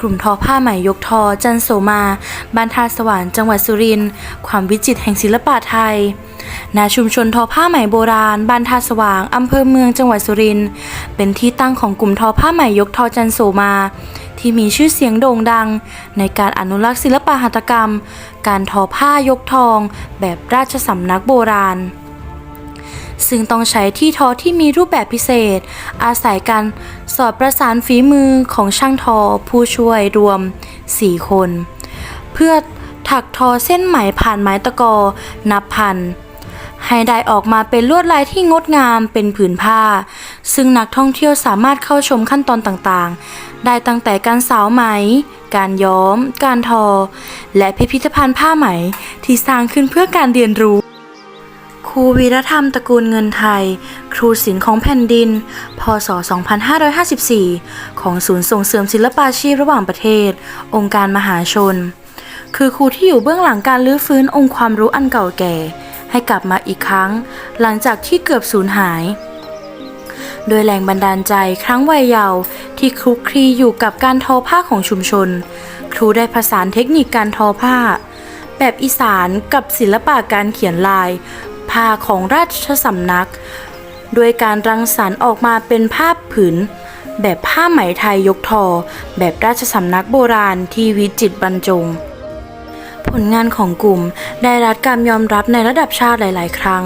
กลุ่มทอผ้าไหมยกทอ จันโสมาบ้านท่าสว่างจังหวัดสุรินทร์ความวิจิตรแห่งศิลปะไทยณชุมชนทอผ้าไหมโบราณบ้านท่าสว่างอำเภอเมืองจังหวัดสุรินทร์เป็นที่ตั้งของกลุ่มทอผ้าไหมยกทอจันโสมา ที่มีชื่อเสียงโด่งดัง ในการอนุรักษ์ศิลปหัตถกรรม การทอผ้ายกทอง แบบราชสำนักโบราณ ซึ่งต้องใช้ที่ทอที่มีรูปแบบพิเศษ อาศัยการสอดประสานฝีมือของช่างทอผู้ช่วยรวม 4 คน เพื่อถักทอเส้นไหมผ่านไม้ตะกอนับพันให้ได้ออกมาเป็นลวดลายที่งดงามเป็นผืนผ้า ซึ่งนักท่องเที่ยวสามารถเข้าชมขั้นตอนต่างๆ ได้ตั้งแต่การสาวไหม การย้อม การทอ และพิพิธภัณฑ์ผ้าไหมที่สร้างขึ้นเพื่อการเรียนรู้ ครูวีรธรรมตระกูลเงินไทย ครูศิลป์ของแผ่นดิน พศ 2554 ของศูนย์ส่งเสริมศิลปาชีพระหว่างประเทศ องค์การมหาชน คือครูที่อยู่เบื้องหลังการลื้อฟื้นองค์ความรู้อันเก่าแก่ ให้กลับมาอีกครั้ง หลังจากที่เกือบสูญหาย โดยแรงบันดาลใจครั้งวัยเยาว์ที่คลุกคลีอยู่กับการทอผ้าของชุมชน ครูได้ผสานเทคนิคการทอผ้า แบบอีสานกับศิลปะการเขียนลาย ผ้าของราชสำนัก โดยการรังสรรค์ออกมาเป็นภาพผืน แบบผ้าไหมไทยยกทอ แบบราชสำนักโบราณที่วิจิตรบรรจง ผลงานของกลุ่มได้รับการยอมรับในระดับชาติหลาย ๆ ครั้ง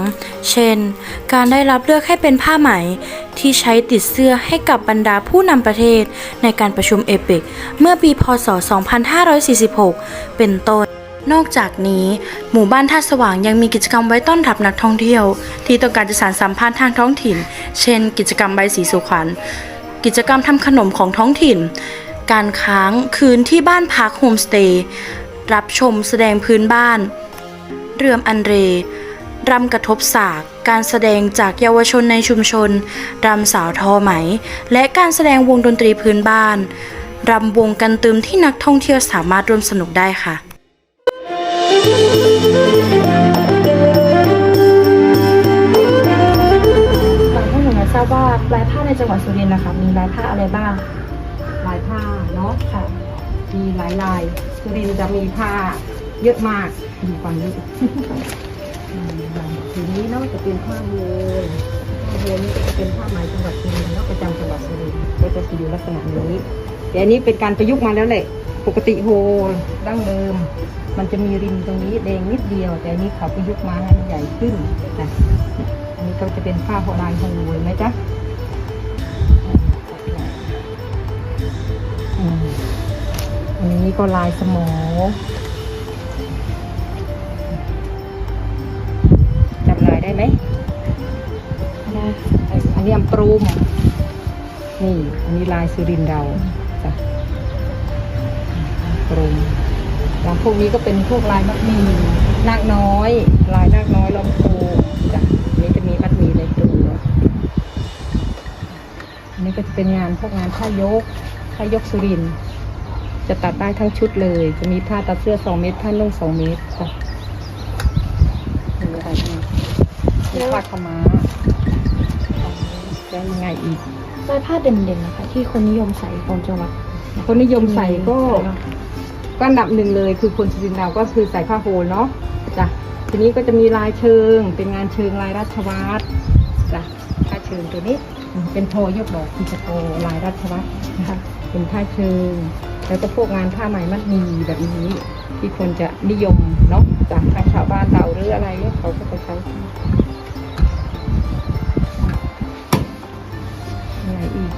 เช่น การได้รับเลือกให้เป็นผ้าไหมที่ใช้ติดเสื้อให้กับบรรดาผู้นำประเทศในการประชุมเอเปกเมื่อปีพศ 2546 เป็นต้น นอกจากนี้หมู่บ้านท่าสว่างยังมีกิจกรรมไว้ต้อนรับนักท่องเที่ยว ที่ต้องการจะสานสัมพันธ์ทางท้องถิ่น เช่น กิจกรรมใบสีสุขวัญ กิจกรรมทำขนมของท้องถิ่น การค้างคืนที่บ้านพักโฮมสเตย์รับชมแสดงพื้นบ้าน เรือมอันเรรำกระทบสาก การแสดงจากเยาวชนในชุมชน รำสาวทอไหม และการแสดงวงดนตรีพื้นบ้าน รำวงกันตึมที่นักท่องเที่ยวสามารถร่วมสนุกได้ค่ะ ในจังหวัดสุรินทร์นะคะ มีลายผ้าอะไรบ้าง ลายผ้าเนาะค่ะ มีหลายลายสุรินทร์จะมีผ้าเยอะมากดูความนี้อืมอย่างทีนี้เนาะจะเป็นผ้าโฮลผ้าโฮลนี่ก็จะเป็นผ้าไหมจังหวัดสุรินทร์เนาะประจำจังหวัดสุรินทร์ก็จะอยู่ลักษณะนี้แต่อันนี้เป็นการประยุกต์มาแล้วแหละปกติโฮลดั้งเดิม มันจะมีริมตรงนี้แดงนิดเดียว แต่อันนี้เขาประยุกต์มาให้มันใหญ่ขึ้นนะอันนี้ก็จะเป็นผ้าโฮลายโฮลเห็นไหมจ๊ะ ก็ลายสมอจำลายได้ไหมเอ่ออันนี้อัมปรุมนี่ อันนี้ลายสุรินทร์เราจ้ะอัมปรุมแล้วพวกนี้ก็เป็นพวกลายมัดหมีนาคน้อย ลายนาคน้อยลำโพงจ้ะอันนี้จะมีมัดหมีในตัวอันนี้ก็จะเป็นงานพวกงานผ้ายกผ้ายกสุรินทร์ จะตัดได้ทั้งชุดเลย จะมีผ้าตัดเสื้อ2เมตรผ้านุ่ง2เมตรค่ะมีอะไรอีกมีผ้าขาวม้าแล้วยังไงอีกลายผ้าเด่นๆนะคะ ที่คนนิยมใส่ของจังหวัดคนนิยมใส่ก็ ก็อันดับหนึ่งเลย คือคนสุรินทร์เราก็คือใส่ผ้าโฮลเนาะจ้ะทีนี้ก็จะมีลายเชิง เป็นงานเชิงลายราชวัตรจ้ะผ้าเชิงตัวนี้อืมเป็นโทยกดอกพิจโตลายราชวัตรนะคะเป็นผ้าเชิง แล้วก็พวกงานผ้าไหมมัดมีแบบนี้ ที่คนจะนิยมเนาะจากทางชาวบ้านเราหรืออะไรเนี่ยเขาก็จะใช้อะไรอีก